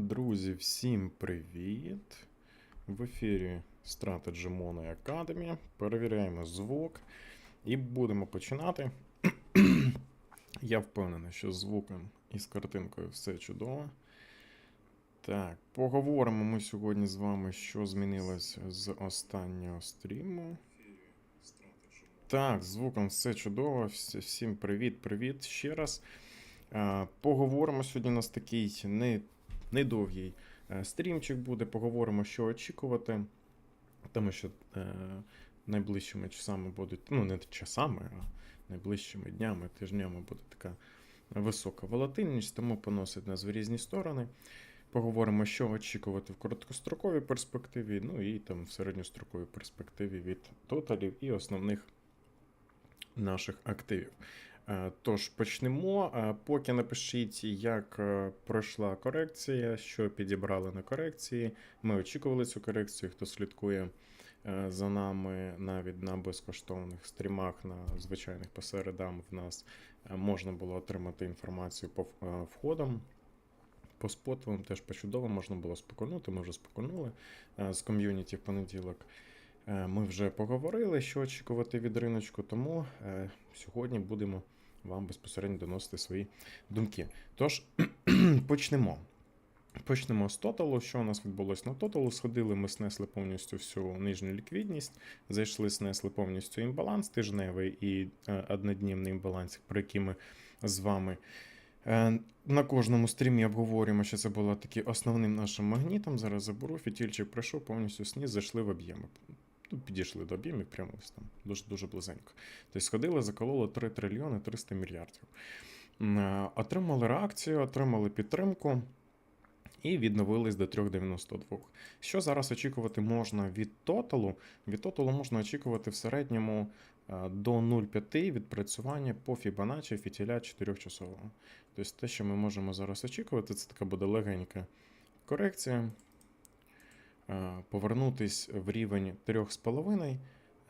Друзі, всім привіт! В ефірі Strategy Mono Academy. Перевіряємо звук і будемо починати. Я впевнений, що з звуком і з картинкою все чудово. Так, поговоримо ми сьогодні з вами, що змінилось з останнього стріму. Так, звуком все чудово. Всім привіт-привіт ще раз. Поговоримо сьогодні. У нас такий не, недовгий е, стрімчик буде. Поговоримо, що очікувати. Тому що е, найближчими часами будуть, ну не часами, а найближчими днями, тижнями буде така висока волатильність, тому поносить нас в різні сторони. Поговоримо, що очікувати в короткостроковій перспективі, ну і там в середньостроковій перспективі від тоталів і основних наших активів. Е, Тож почнемо. Е, Поки напишіть, як е, пройшла корекція, що підібрали на корекції. Ми очікували цю корекцію. Хто слідкує за нами навіть на безкоштовних стрімах, на звичайних посередам в нас можна було отримати інформацію по входам. По спотовим теж по чудово можна було споконути. Ми вже споконули з ком'юніті в понеділок. Ми вже поговорили, що очікувати від риночку, тому сьогодні будемо вам безпосередньо доносити свої думки. Тож почнемо. Почнемо з тоталу. Що у нас відбулося на тоталу? Сходили, ми снесли повністю всю нижню ліквідність, зайшли, снесли повністю імбаланс тижневий і е, одноднівний імбаланс, про який ми з вами е, на кожному стрімі обговорюємо, що це було таки основним нашим магнітом. Зараз заберу, фітільчик пройшов повністю сніз, зайшли в об'єми. Ну, підійшли до об'ємів прямо ось там, дуже дуже близенько. Тобто сходили, закололи 3 трильйони 300 мільярдів. Е, Отримали реакцію, отримали підтримку і відновились до 3,92. Що зараз очікувати можна від тоталу? Від тоталу можна очікувати в середньому е, до 0,5 відпрацювання по Fibonacci фітіля 4 часового. Тобто те, що ми можемо зараз очікувати, це така буде легенька корекція. Е, Повернутись в рівень 3,5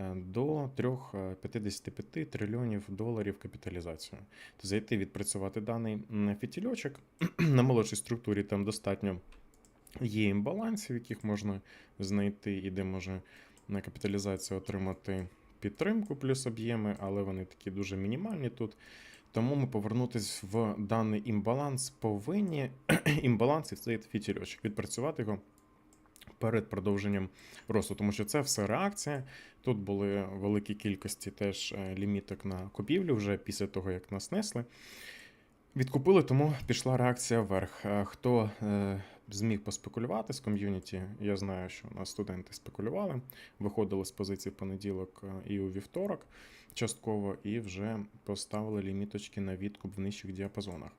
е, до 3,55 трильйонів доларів капіталізацію. Тобто зайти відпрацювати даний фітільочок. На молодшій структурі там достатньо є імбалансів, яких можна знайти, і де може на капіталізацію отримати підтримку плюс об'єми, але вони такі дуже мінімальні тут. Тому ми повернутися в даний імбаланс повинні імбаланс і цей фітільочок, відпрацювати його перед продовженням росту, тому що це все реакція. Тут були великі кількості теж е, ліміток на купівлю вже після того, як нас несли. Відкупили, тому пішла реакція вверх. Е, Хто е, зміг поспекулювати з ком'юніті, я знаю, що у нас студенти спекулювали, виходили з позиції в понеділок е, і у вівторок частково, і вже поставили ліміточки на відкуп в нижчих діапазонах.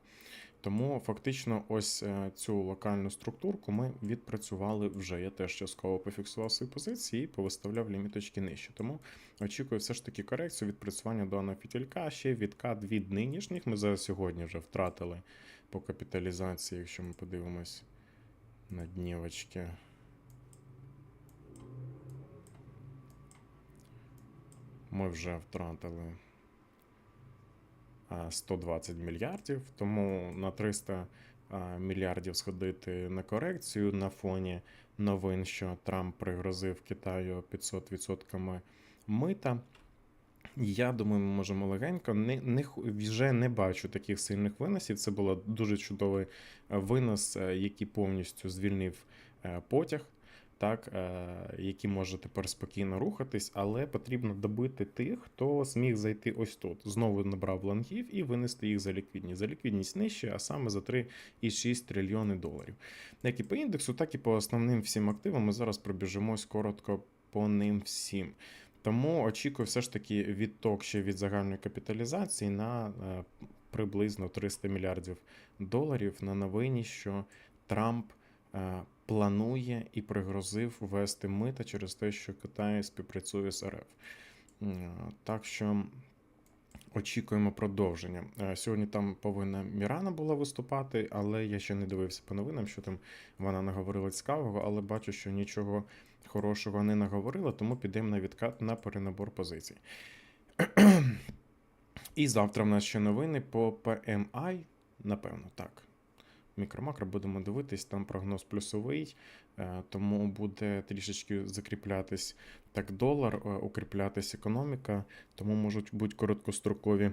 Тому фактично, ось е, цю локальну структурку ми відпрацювали вже. Я теж частково пофіксував свої позиції і повиставляв ліміточки нижче. Тому очікую все ж таки корекцію відпрацювання даного фітілька. Ще відкат від нинішніх. Ми зараз сьогодні вже втратили по капіталізації, якщо ми подивимось на днівочки. Ми вже втратили 120 мільярдів, тому на 300 мільярдів сходити на корекцію на фоні новин, що Трамп пригрозив Китаю 500% мита. Я думаю, ми можемо легенько. Не, не, вже не бачу таких сильних виносів. Це був дуже чудовий е, винос, е, який повністю звільнив е, потяг, так, е, який може тепер спокійно рухатись, але потрібно добити тих, хто зміг зайти ось тут. Знову набрав лонгів і винести їх за ліквідність. За ліквідність нижче, а саме за 3,6 трильйони доларів. Як і по індексу, так і по основним всім активам. Ми зараз пробіжимось коротко по ним всім. Тому очікую все ж таки відток ще від загальної капіталізації на е, приблизно 300 мільярдів доларів на новині, що Трамп е, планує і пригрозив ввести мита через те, що Китай співпрацює з РФ. Так що очікуємо продовження. Е, Сьогодні там повинна Мірана була виступати, але я ще не дивився по новинам, що там вона наговорила цікавого, але бачу, що нічого хорошого не наговорила, тому підемо на відкат на перенабор позицій. І завтра в нас ще новини по PMI, напевно, так. Мікро-макро будемо дивитись, там прогноз плюсовий, е, тому буде трішечки закріплятись так долар, е, укріплятись економіка, тому можуть бути короткострокові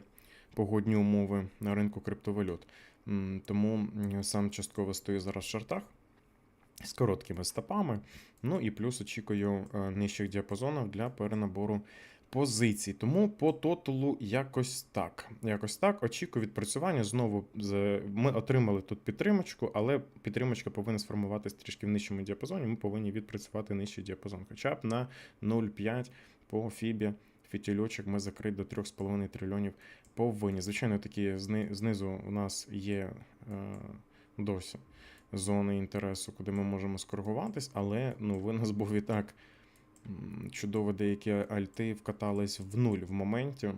погодні умови на ринку криптовалют. Тому сам частково стою зараз в шортах з короткими стопами. Ну і плюс очікую е, нижчих діапазонів для перенабору позицій. Тому по тоталу якось так. Якось так. Очікую відпрацювання. Знову ми отримали тут підтримочку, але підтримочка повинна сформуватися трішки в нижчому діапазоні. Ми повинні відпрацювати нижчий діапазон. Хоча б на 0,5 по фібі. Фітільочок ми закрити до 3,5 трильйонів повинні. Звичайно, такі зни- знизу у нас є е, досі зони інтересу, куди ми можемо скоригуватись, але ну, винос був і так чудово, деякі альти вкатались в нуль в моменті.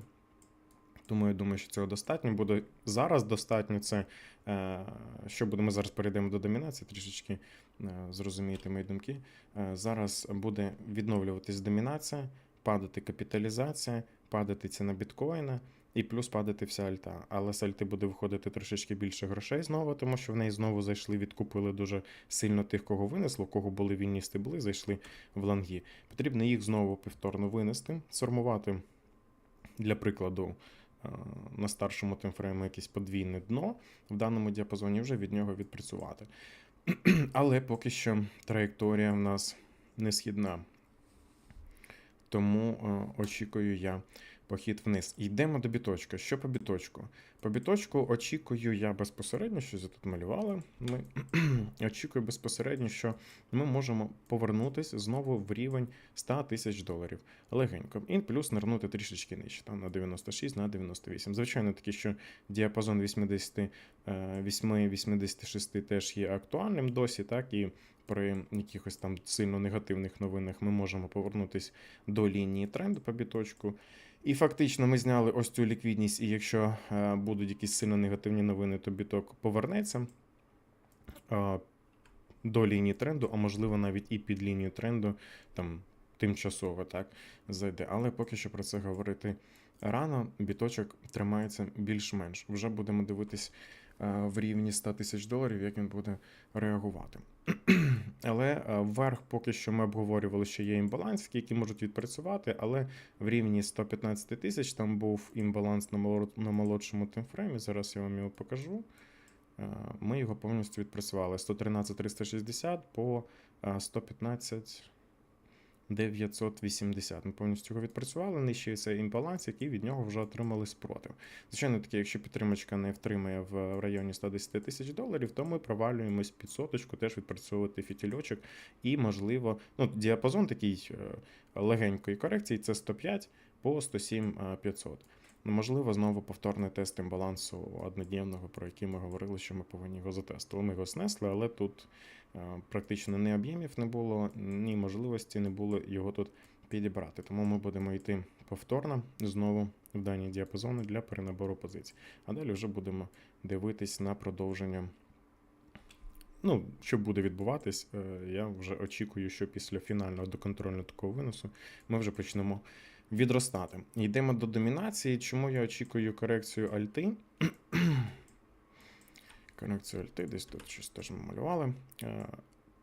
Тому я думаю, що цього достатньо. Буде зараз достатньо це. Е, що буде, ми зараз перейдемо до домінації, трішечки е, зрозумієте мої думки. Е, зараз буде відновлюватись домінація, падати капіталізація, падати ціна біткоїна. І плюс падати вся альта. Але з альти буде виходити трошечки більше грошей знову, тому що в неї знову зайшли, відкупили дуже сильно тих, кого винесло, кого були вільні стебли, зайшли в ланги. Потрібно їх знову повторно винести, сформувати, для прикладу, е, на старшому таймфрейму якесь подвійне дно в даному діапазоні, вже від нього відпрацювати. Але поки що траєкторія в нас не східна. Тому е, очікую я похід вниз. Йдемо до біточка. Що по біточку? По біточку очікую я безпосередньо, що тут малювали. Ми очікую безпосередньо, що ми можемо повернутися знову в рівень 100 тисяч доларів. Легенько. І плюс нирнути трішечки нижче, там на 96, на 98. Звичайно, таки, що діапазон 88-86 теж є актуальним досі, так і при якихось там сильно негативних новинах ми можемо повернутися до лінії тренду по біточку. І фактично ми зняли ось цю ліквідність, і якщо е, будуть якісь сильно негативні новини, то біток повернеться е, до лінії тренду, а можливо навіть і під лінію тренду, там тимчасово так зайде. Але поки що про це говорити рано. Біточок тримається більш-менш. Вже будемо дивитись е, в рівні 100 тисяч доларів, як він буде реагувати. Але е, вверх поки що ми обговорювали, що є імбаланс, які можуть відпрацювати, але в рівні 115 тисяч там був імбаланс на молодшому тимфреймі. Зараз я вам його покажу. Е, Ми його повністю відпрацювали 113 360 по е, 115 980. Ми повністю його відпрацювали. Нижчий цей імбаланс, який від нього вже отримали спротив. Звичайно, таки, якщо підтримочка не втримає в районі 110 тисяч доларів, то ми провалюємось під соточку, теж відпрацьовувати фітільочок. І, можливо, ну, діапазон такий е, легенької корекції це 105 по 107 е, 500. Ну, Можливо, знову повторний тест імбалансу однодневного, про який ми говорили, що ми повинні його затестити. Ми його снесли, але тут е, практично ні об'ємів не було, ні можливості не було його тут підібрати. Тому ми будемо йти повторно знову в дані діапазони для перенабору позицій. А далі вже будемо дивитись на продовження. Ну, що буде відбуватись, е, я вже очікую, що після фінального доконтрольного такого виносу ми вже почнемо відростати. Йдемо до домінації. Чому я очікую корекцію альти? Корекцію альти, десь тут щось теж ми малювали. Е,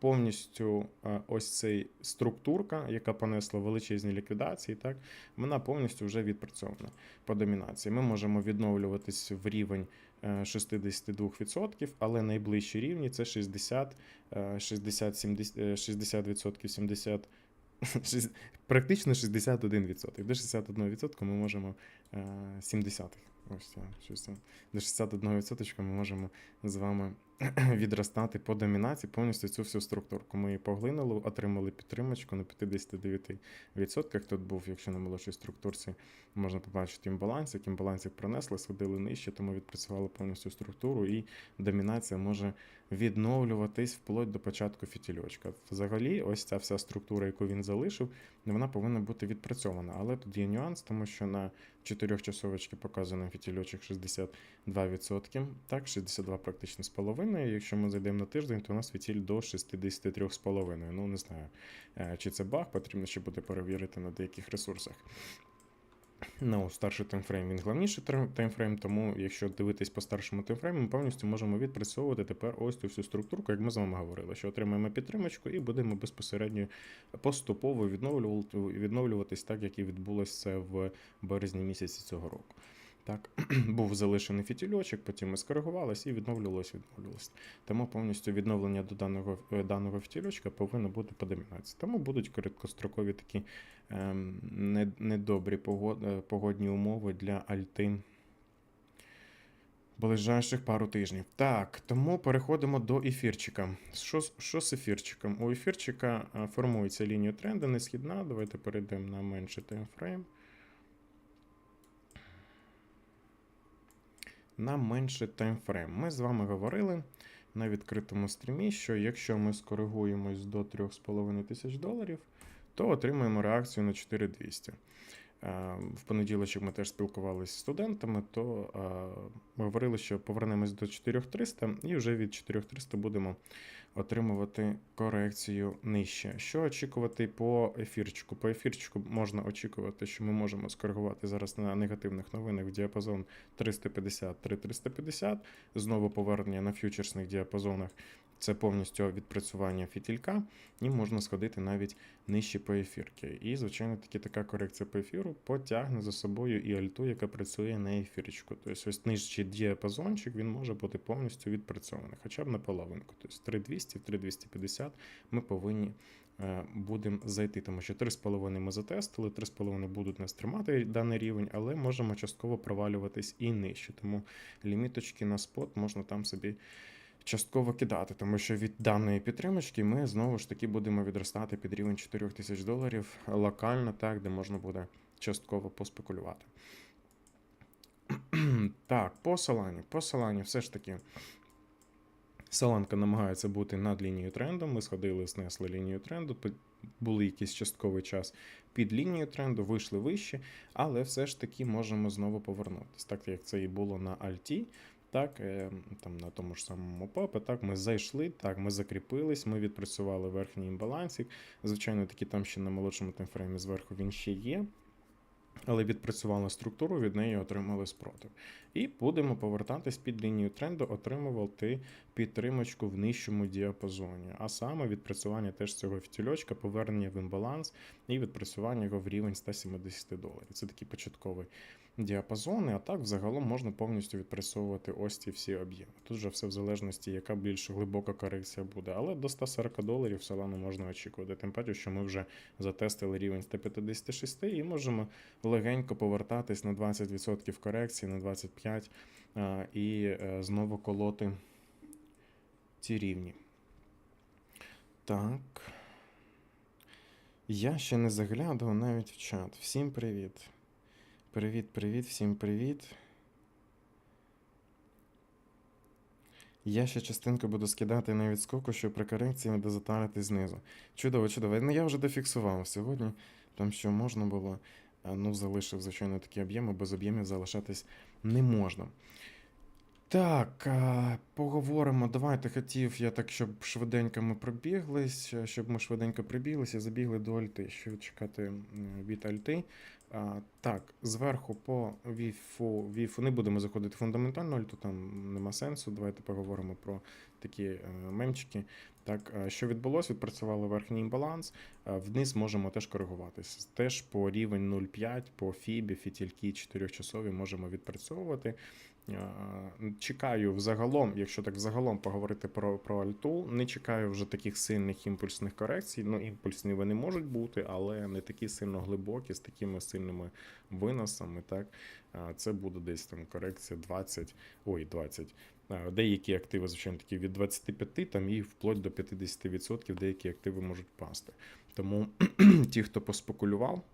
Повністю е, ось цей структурка, яка понесла величезні ліквідації, так, вона повністю вже відпрацьована по домінації. Ми можемо відновлюватись в рівень е, 62%, але найближчі рівні це 60, е, 60, 70, е, 60%, 70, Шість- практично 61%. До 61% ми можемо е, 70 Ось це, щось. До 61% ми можемо з вами відростати по домінації повністю цю всю структурку. Ми її поглинули, отримали підтримочку на 59%. Тут був, якщо на молодшій структурці, можна побачити імбаланс, як імбалансик пронесли, сходили нижче, тому відпрацювали повністю структуру, і домінація може відновлюватись вплоть до початку фітільочка. Взагалі, ось ця вся структура, яку він залишив, вона повинна бути відпрацьована. Але тут є нюанс, тому що на 4 часовочки показано фітільочок 62%, так, 62 практично з половиною. Якщо ми зайдемо на тиждень, то у нас фітіль до 63,5. Ну, не знаю, е, чи це баг, потрібно ще буде перевірити на деяких ресурсах. Ну, старший таймфрейм він головніший таймфрейм, тому якщо дивитись по старшому таймфрейму, ми повністю можемо відпрацьовувати тепер ось цю всю структурку, як ми з вами говорили, що отримаємо підтримочку і будемо безпосередньо поступово відновлювати, відновлюватись так, як і відбулося це в березні місяці цього року. Так, був залишений фітільочок, потім ми скоригувалися і відновлювалося, відновлювалося. Тому повністю відновлення до даного, даного фітільочка повинно бути по домінації. Тому будуть короткострокові такі недобрі е, погодні умови для Альти ближайших пару тижнів. Так, тому переходимо до ефірчика. Що, що з ефірчиком? У ефірчика е, формується лінія тренду несхідна. Давайте перейдемо на менший таймфрейм. На менший таймфрейм. Ми з вами говорили на відкритому стрімі, що якщо ми скоригуємось до 3,5 тисяч доларів, то отримаємо реакцію на 4200. Е, В понеділочок ми теж спілкувалися з студентами, то е, ми говорили, що повернемось до 4300 і вже від 4300 будемо отримувати корекцію нижче. Що очікувати по ефірчику? По ефірчику можна очікувати, що ми можемо скоригувати зараз на негативних новинах в діапазон 350-350. Знову повернення на фьючерсних діапазонах. Це повністю відпрацювання фітілька, і можна сходити навіть нижче по ефірки. І, звичайно, таки така корекція по ефіру потягне за собою і альту, яка працює на ефірчику. Тобто ось нижчий діапазончик він може бути повністю відпрацьований, хоча б на половинку. Тобто 3200, 3250 ми повинні е, будемо зайти, тому що 3,5 ми затестили, 3,5 будуть нас тримати даний рівень, але можемо частково провалюватись і нижче. Тому ліміточки на спот можна там собі частково кидати, тому що від даної підтримочки ми знову ж таки будемо відростати під рівень 4 тисяч доларів локально, так, де можна буде частково поспекулювати. Так, по Солані. По Солані все ж таки. Соланка намагається бути над лінією тренду. Ми сходили, знесли лінію тренду, були якийсь частковий час під лінією тренду, вийшли вище, але все ж таки можемо знову повернутися. Так як це і було на Альті, так, е, там на тому ж самому папі, так, ми зайшли, так, ми закріпились, ми відпрацювали верхній імбалансик. Звичайно, такі там ще на молодшому таймфреймі зверху він ще є. Але відпрацювали структуру, від неї отримали спротив. І будемо повертатись під лінію тренду, отримувати підтримочку в нижчому діапазоні. А саме відпрацювання теж цього фітільочка, повернення в імбаланс і відпрацювання його в рівень 170 доларів. Це такі початкові діапазони, а так взагалом можна повністю відпрацьовувати ось ці всі об'єми. Тут вже все в залежності, яка більш глибока корекція буде. Але до 140 доларів Solana можна очікувати. Тим паче, що ми вже затестили рівень 156 і можемо легенько повертатись на 20% корекції, на 25% і е, знову колоти ці рівні. Так. Я ще не заглядав навіть в чат. Всім привіт. Привіт, привіт, всім привіт. Я ще частинку буду скидати на відскоку, щоб при корекції не дозатарити знизу. Чудово, чудово. Ну я вже дофіксував сьогодні, там що можна було. А, Ну, залишив, звичайно, такі об'єми, без об'ємів залишатись не можна. Так, поговоримо. Давайте хотів я так, щоб швиденько ми пробіглись, е, щоб ми швиденько прибіглися, забігли до альти. Що чекати від альти? Так, зверху по віфу, віфу не будемо заходити в фундаментальну альту, там нема сенсу. Давайте поговоримо про такі е, мемчики. Так, е, що відбулося? Відпрацювали верхній імбаланс. е, Вниз можемо теж коригуватися. Теж по рівень 0,5, по фібі, фітільки 4-часові можемо відпрацьовувати. Е, Чекаю взагалом, якщо так взагалом поговорити про, про альту, не чекаю вже таких сильних імпульсних корекцій. Ну, імпульсні вони можуть бути, але не такі сильно глибокі, з такими сильними виносами. Так, це буде десь там корекція 20, ой, 20. Е, Деякі активи, звичайно, такі від 25 там і вплоть до 50% деякі активи можуть пасти. Тому ті, хто поспекулював,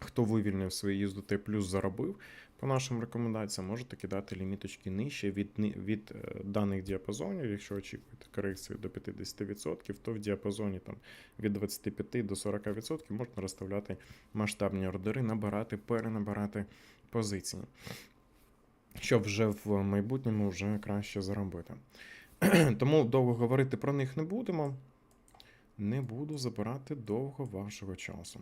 хто вивільнив свої USDT плюс заробив по нашим рекомендаціям, можете кидати ліміточки нижче від, від е, даних діапазонів. Якщо очікуєте корекцію до 50%, то в діапазоні там від 25 до 40% можна розставляти масштабні ордери, набирати, перенабирати позиції. Щоб вже в майбутньому вже краще заробити. Тому довго говорити про них не будемо. Не буду забирати довго вашого часу.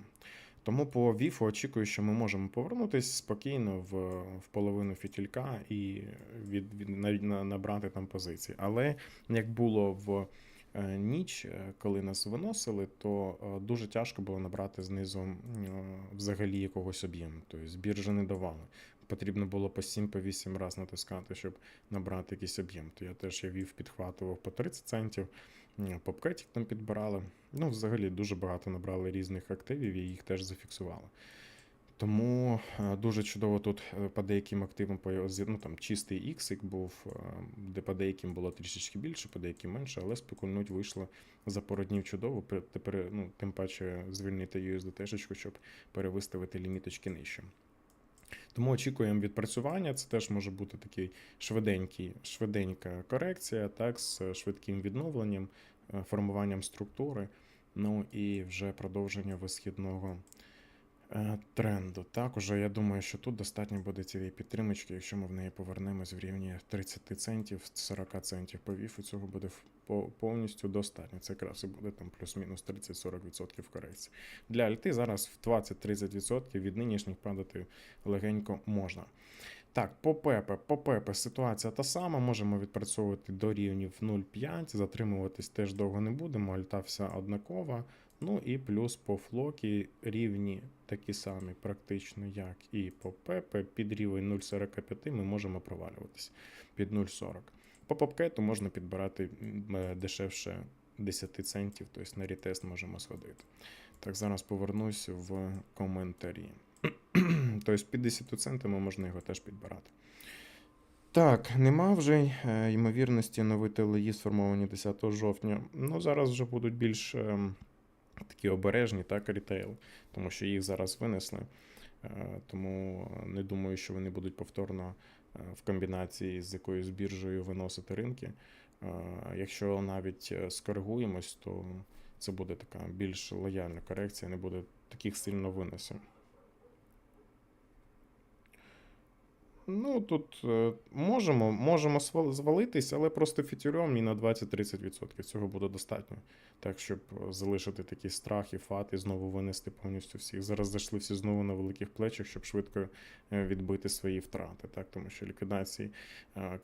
Тому по ВІФу очікую, що ми можемо повернутися спокійно в, в половину фітілька і від, від, на- на- набрати там позиції. Але як було в ніч, е, коли нас виносили, то е, дуже тяжко було набрати знизу е, взагалі якогось об'єму. Тобто біржі не давали. Потрібно було по 7 по 8 разів натискати, щоб набрати якийсь об'єм. То я теж я вів, підхватував по 30 центів, попкетик там підбирали. Ну, взагалі дуже багато набрали різних активів і їх теж зафіксували. Тому е, дуже чудово тут е, по деяким активам ну, там, чистий іксик був, е, де по деяким було трішечки більше, по деяким менше, але спекульнуть вийшло за пару днів чудово. Тепер, ну, тим паче звільнити USDT, щоб перевиставити ліміточки нижче. Тому очікуємо відпрацювання. Це теж може бути такий швиденький, швиденька корекція, так, з швидким відновленням, формуванням структури, ну і вже продовження висхідного тренду. Також я думаю, що тут достатньо буде цієї підтримочки, якщо ми в неї повернемось в рівні 30 центів, 40 центів по віфу, цього буде повністю достатньо. Це якраз і буде там плюс-мінус 30-40% корекції. Для альти зараз в 20-30% від нинішніх падати легенько можна. Так, по ПЕПе, по ПЕПе ситуація та сама. Можемо відпрацьовувати до рівнів 0,5, затримуватись теж довго не будемо, альта вся однакова. Ну і плюс по флокі рівні такі самі, практично, як і по ПЕПе. Під рівень 0,45 ми можемо провалюватись під 0,40. По попкету можна підбирати е, дешевше 10 центів, тобто на рітест можемо сходити. Так, зараз повернусь в коментарі. тобто під 10 центами можна його теж підбирати. Так, нема вже е, ймовірності новити леї сформовані 10 жовтня. Ну, зараз вже будуть більш ем, такі обережні, так, рітейл, тому що їх зараз винесли. Е, Тому не думаю, що вони будуть повторно е, в комбінації з якоюсь біржею виносити ринки. Е, Якщо навіть скоригуємось, то це буде така більш лояльна корекція, не буде таких сильно винесень. Ну, тут е, можемо, можемо звалитись, але просто фітюрем і на 20-30%. Цього буде достатньо. Так, щоб е, залишити такий страх і фат і знову винести повністю всіх. Зараз зайшли всі знову на великих плечах, щоб швидко е, відбити свої втрати. Так, тому що ліквідації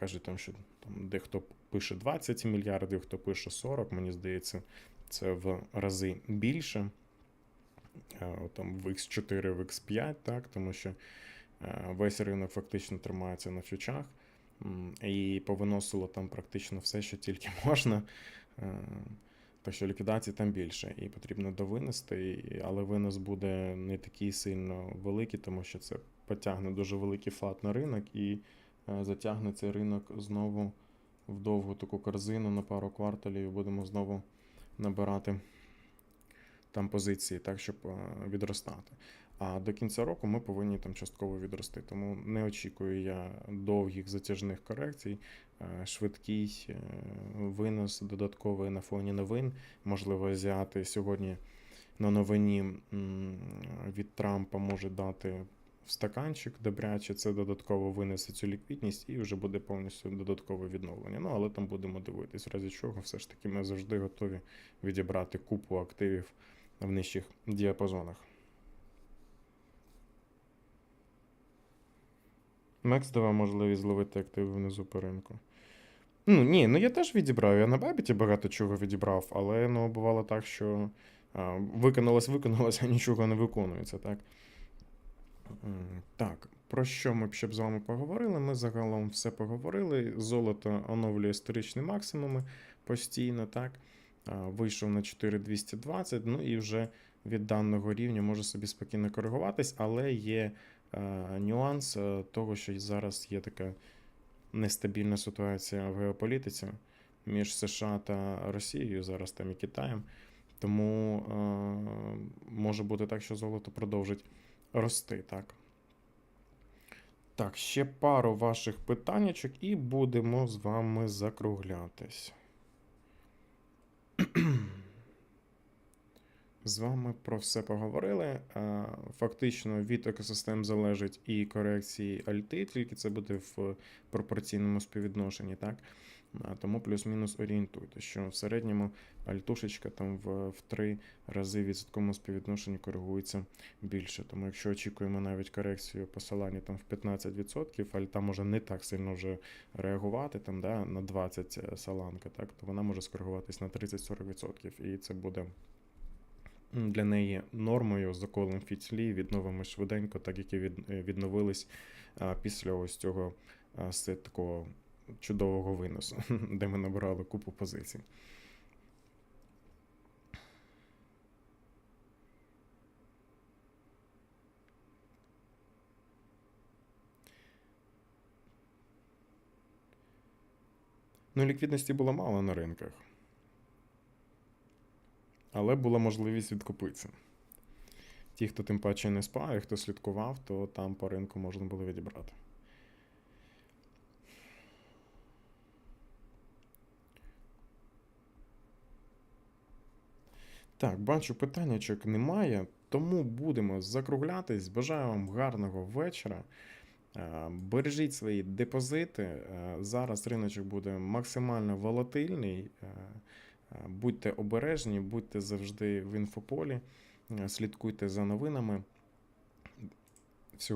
кажуть, там, що там дехто пише 20 мільярдів, хто пише 40, мені здається, це в рази більше. Там в X4, в X5, так, тому що Весь ринок фактично тримається на фьючах м, і повиносило там практично все, що тільки можна. Е, Так що ліквідацій там більше, і потрібно довинести, але винос буде не такий сильно великий, тому що це потягне дуже великий фат на ринок і е, затягне цей ринок знову в довгу таку корзину на пару кварталів, і будемо знову набирати там позиції, так, щоб е, відростати. А до кінця року ми повинні там частково відрости. Тому не очікую я довгих затяжних корекцій. Е, Швидкий е, винос додатковий на фоні новин. Можливо, азіати сьогодні на новині від Трампа може дати в стаканчик добряче, це додатково винесе цю ліквідність і вже буде повністю додаткове відновлення. Ну, але там будемо дивитись, в разі чого все ж таки ми завжди готові відібрати купу активів в нижчих діапазонах. Мекс давав можливість зловити активи внизу по ринку. Ну, ні, ну я теж відібрав. Я на Бабіті багато чого відібрав, але ну, бувало так, що виконалось, виконалось, а нічого не виконується, так? Так, про що ми б ще б з вами поговорили? Ми загалом все поговорили. Золото оновлює історичні максимуми постійно, так? Вийшов на 4220, ну і вже від даного рівня може собі спокійно коригуватись, але є нюанс е, того, що зараз є така нестабільна ситуація в геополітиці між США та Росією, зараз там і Китаєм. Тому е, може бути так, що золото продовжить рости. Так, так ще пару ваших питаннячок, і будемо з вами закруглятись. З вами про все поговорили. Е, Фактично від екосистем залежить і корекції альти, тільки це буде в пропорційному співвідношенні, так? Тому плюс-мінус орієнтуйте, що в середньому альтушечка там в, в три рази в відсотковому співвідношенні коригується більше. Тому якщо очікуємо навіть корекцію посилання там в 15%, альта може не так сильно вже реагувати там, да, на 20 саланка, так, то вона може скоригуватись на 30-40%. І це буде для неї нормою, заколом фітлі, відновимо швиденько, так як і е, відновились після ось цього такого чудового виносу, де ми набирали купу позицій. Ну, ліквідності було мало на ринках. Але була можливість відкупитися. Ті, хто тим паче не спав, і хто слідкував, то там по ринку можна було відібрати. Так, бачу, питаннячок немає, тому будемо закруглятись. Бажаю вам гарного вечора. Е, Бережіть свої депозити. Е, Зараз риночок буде максимально волатильний. Е, Будьте обережні, будьте завжди в інфополі, е, слідкуйте за новинами. Всього